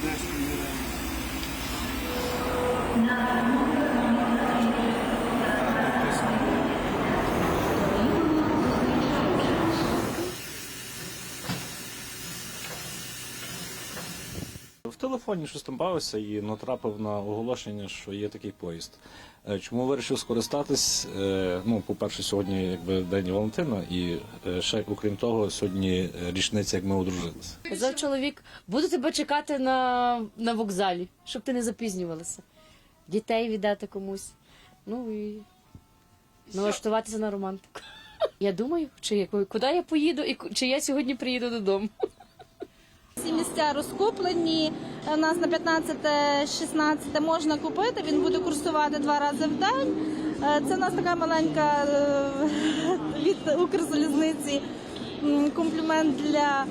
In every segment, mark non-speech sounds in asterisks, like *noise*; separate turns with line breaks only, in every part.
pedestrian В телефоні щось там бавився і натрапив на оголошення, що є такий поїзд. Е, Чому вирішив скористатись? Е, Ну, по-перше, сьогодні якби День Валентина, і е, ще окрім того, сьогодні річниця, як ми одружилися.
Казав чоловік, буду тебе чекати на, на вокзалі, щоб ти не запізнювалася. Дітей віддати комусь. Ну і налаштуватися на романтику. Я думаю, чи я- куди я поїду і чи я сьогодні приїду додому.
Всі місця розкуплені. У нас на 15-16 можна купити. Він буде курсувати два рази в день. Е, Це у нас така маленька е, *laughs* від Укрзалізниці комплімент для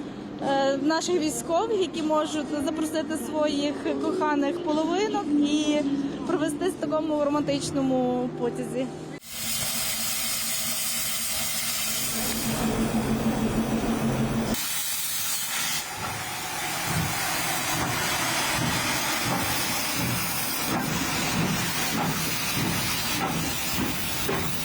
е, наших військових, які можуть запросити своїх коханих половинок і провести в такому романтичному потязі. すいません。